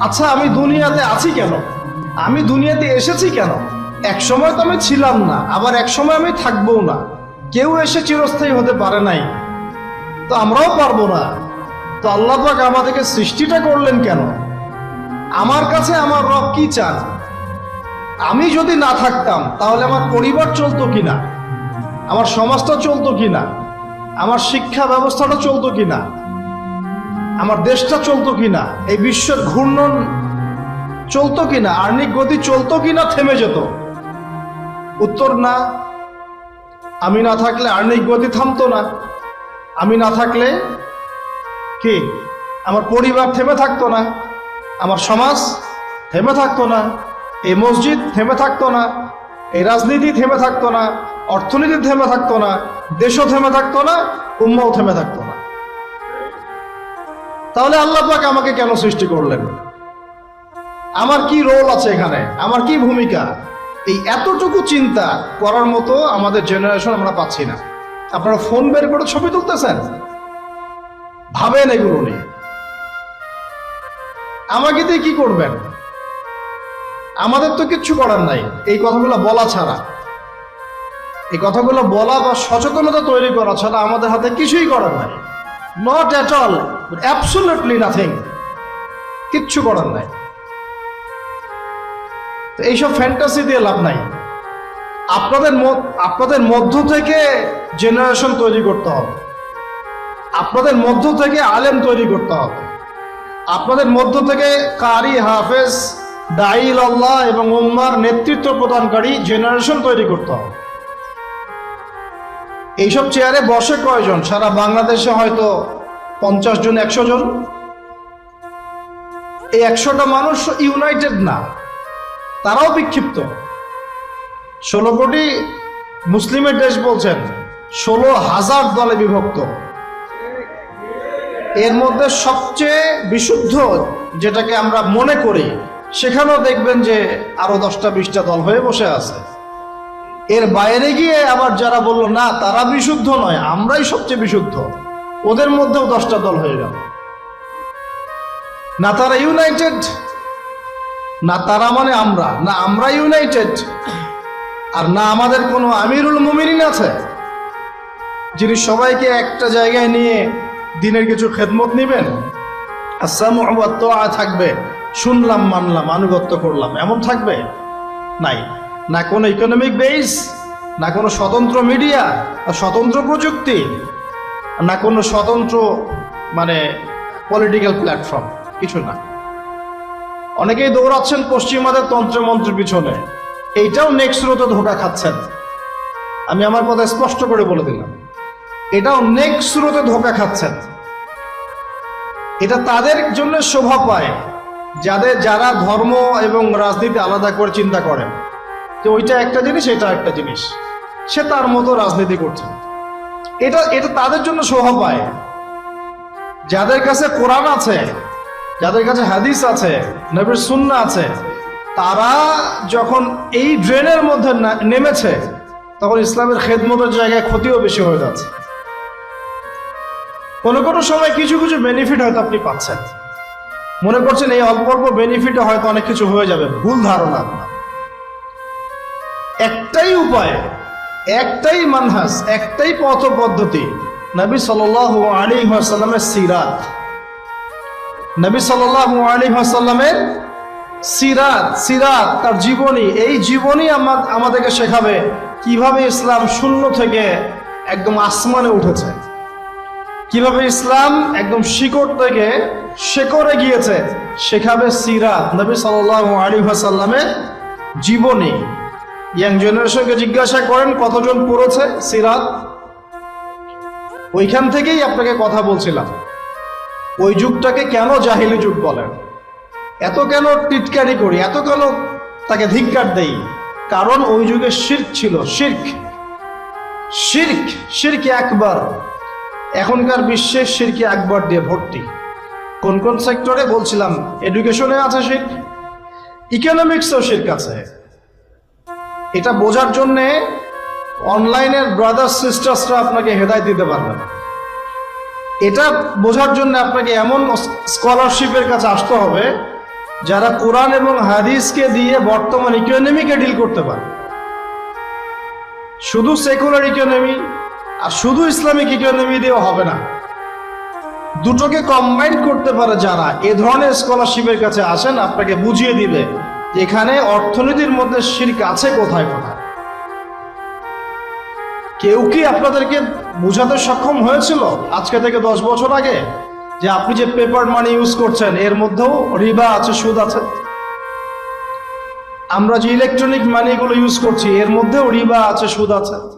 আচ্ছা আমি দুনিয়াতে আছি কেন? আমি দুনিয়াতে এসেছি কেন? এক সময় তো আমি ছিলাম না, আবার এক সময় আমি থাকব না। কেউ এসে চিরস্থায়ী হতে পারে নাই। তো আমরাও পারব না। তো আল্লাহ পাক আমাদেরকে সৃষ্টিটা করলেন কেন? আমার কাছে আমার রব কি চান? আমি যদি না থাকতাম, তাহলে আমার পরিবার চলতো কিনা? আমার সমাজটা চলতো কিনা? আমার শিক্ষা ব্যবস্থাটা চলতো কিনা? আমার দেশটা চলতো কিনা? এই বিশ্বের ঘূর্ণন চলতো কিনা? আর্নিক গতি চলতো কিনা থেমে যেত? উত্তর না। আমি না থাকলে আর্নিক গতি থামতো না। আমি না থাকলে কি? আমার পরিবার থেমে থাকতো না। আমার সমাজ থেমে থাকতো না। এই মসজিদ থেমে থাকতো না। এই রাজনীতি থেমে থাকতো না। অর্থনীতি থেমে থাকতো না। দেশও থেমে থাকতো না। উম্মাও থেমে থাকতো তাহলে আল্লাহ আমাকে কেন সৃষ্টি করলেন? আমার কি রোল আছে এখানে? আমার কি ভূমিকা? এই এতটুকু চিন্তা করার মতো আমাদের জেনারেশন আমরা পাচ্ছি না। আপনারা ফোন বের করে ছবি তুলতেছেন? ভাবেন এগুলো নিয়ে। আমাকে দিয়ে কি করবেন? আমাদের তো কিচ্ছু করার নাই। এই কথাগুলো বলা ছাড়া। এই কথাগুলো বলা বা সচেতনতা তৈরি করা ছাড়া আমাদের হাতে কিছুই করার নাই। Not at all absolutely nothing কিচ্ছু করার নাই। তো এইসব ফ্যান্টাসি দিয়ে লাভ নাই। আপনাদের আপনাদের মধ্য থেকে জেনারেশন তৈরি করতে হবে। আপনাদের মধ্য থেকে আলেম তৈরি করতে হবে। আপনাদের মধ্য থেকে কারি হাফেজ দাইল আল্লাহ এবং উম্মার নেতৃত্ব প্রদানকারী জেনারেশন তৈরি করতে হবে। এইসব চেয়ারে বসে কয়জন? সারা বাংলাদেশে হয়তো পঞ্চাশ জন, একশো জন। এই একশোটা মানুষ ইউনাইটেড না। তারাও বিক্ষিপ্ত। ষোলো কোটি মুসলিমের দেশ বলছেন, ষোলো হাজার দলে বিভক্ত। এর মধ্যে সবচেয়ে বিশুদ্ধ যেটাকে আমরা মনে করি, সেখানেও দেখবেন যে আরও দশটা, বিশটা দল হয়ে বসে আছে। এর বাইরে গিয়ে আবার যারা বলল, না, তারা বিশুদ্ধ নয়, আমরাই সবচেয়ে বিশুদ্ধ। ওদের মধ্যেও দশটা দল হয়ে গেল। না তারা ইউনাইটেড, না তারা মানে আমরা, না আমরা ইউনাইটেড, আর না আমাদের কোনো আমিরুল মুমিনিন আছে, যিনি সবাইকে একটা জায়গায় নিয়ে দিনের কিছু খেদমত নেবেন। আসাম থাকবে, শুনলাম, মানলাম, আনুগত্য করলাম, এমন থাকবে? নাই। না কোনো ইকোনমিক বেস না কোনো স্বতন্ত্র মিডিয়া স্বতন্ত্র প্রযুক্তি না কোনো স্বতন্ত্র মানে পলিটিক্যাল প্ল্যাটফর্ম কিছু না। অনেকেই দৌড়াচ্ছেন পশ্চিমাদের তন্ত্র মন্ত্রের পিছনে। এইটাও নেক্সট স্রোতে ধোকা খাচ্ছেন। আমি আমার কথা স্পষ্ট করে বলে দিলাম। এটাও নেক্সট স্রোতে ধোকা খাচ্ছেন। এটা তাদের জন্য শোভা পায়, যাদের, যারা ধর্ম এবং রাজনীতি আলাদা করে চিন্তা করেন। যে ওইটা একটা জিনিস, এটা একটা জিনিস। সে তার মতো রাজনীতি করছে। এটা এটা তাদের জন্য শোভা পায় যাদের কাছে কোরআন আছে, যাদের কাছে হাদিস আছে, নবীর সুন্না আছে, তারা যখন এই ড্রেনের মধ্যে নেমেছে, তখন ইসলামের খেদমতের জায়গায় ক্ষতিও বেশি হয়ে যাচ্ছে। কোনো কোনো সময় কিছু কিছু বেনিফিট হয়তো আপনি পাচ্ছেন। মনে করছেন এই অল্প অল্প বেনিফিটে হয়তো অনেক কিছু হয়ে যাবে। ভুল ধারণা একটাই উপায় একটাই মানহাস একটাই পথ পদ্ধতি নবী সাল আলী সিরাত। নবী সাল আলী সিরাত সিরাত, তার জীবনী, এই জীবনী আমা- আমাদেরকে শেখাবে কীভাবে ইসলাম শূন্য থেকে একদম আসমানে উঠেছে। কীভাবে ইসলাম একদম শিকড় থেকে শেকড়ে গিয়েছে, শেখাবে সিরাত নবী সাল আলী সাল্লামের জীবনী। ইয়াং জেনারেশনকে জিজ্ঞাসা করেন, কতজন পড়েছে সিরাত? ওইখান থেকেই আপনাকে কথা বলছিলাম। ওই যুগটাকে কেন জাহিলি যুগ বলেন? এত কেন টিটকারি করি? এত কেন তাকে ধিক্কার দেই? কারণ ওই যুগে শির্ক ছিল, শির্ক। শির্ক শির্ক একবার। এখনকার বিশ্বে শিরকে একবার দিয়ে ভর্তি। কোন কোন সেক্টরে? বলছিলাম এডুকেশনে আছে শির্ক। ইকোনমিক্সেও শির্ক আছে। এটা বোঝার জন্যে অনলাইনের ব্রাদার সিস্টার্সরা আপনাকে হেদায় দিতে পারবে না। এটা বোঝার জন্য আপনাকে এমন স্কলারশিপের কাছে আসতে হবে, যারা কোরআন এবং হাদিসকে দিয়ে বর্তমান ইকোনমিকে ডিল করতে পারে। শুধু সেকুলার ইকোনমি আর শুধু ইসলামিক ইকোনমি দিয়েও হবে না। দুটোকে কম্বাইন করতে পারে যারা, এ ধরনের স্কলারশিপের কাছে আসেন, আপনাকে বুঝিয়ে দিবে এখানে অর্থনীতির মধ্যে শির্ক আছে কোথায় কোথায়? কেউ কি আপনাদেরকে বোঝাতে সক্ষম হয়েছিল আজকে থেকে দশ বছর আগে যে আপনি যে পেপার মানি ইউজ করছেন, এর মধ্যেও রিবা আছে, সুদ আছে? আমরা যে ইলেকট্রনিক মানিগুলো ইউজ করছি, এর মধ্যেও রিবা আছে, সুদ আছে।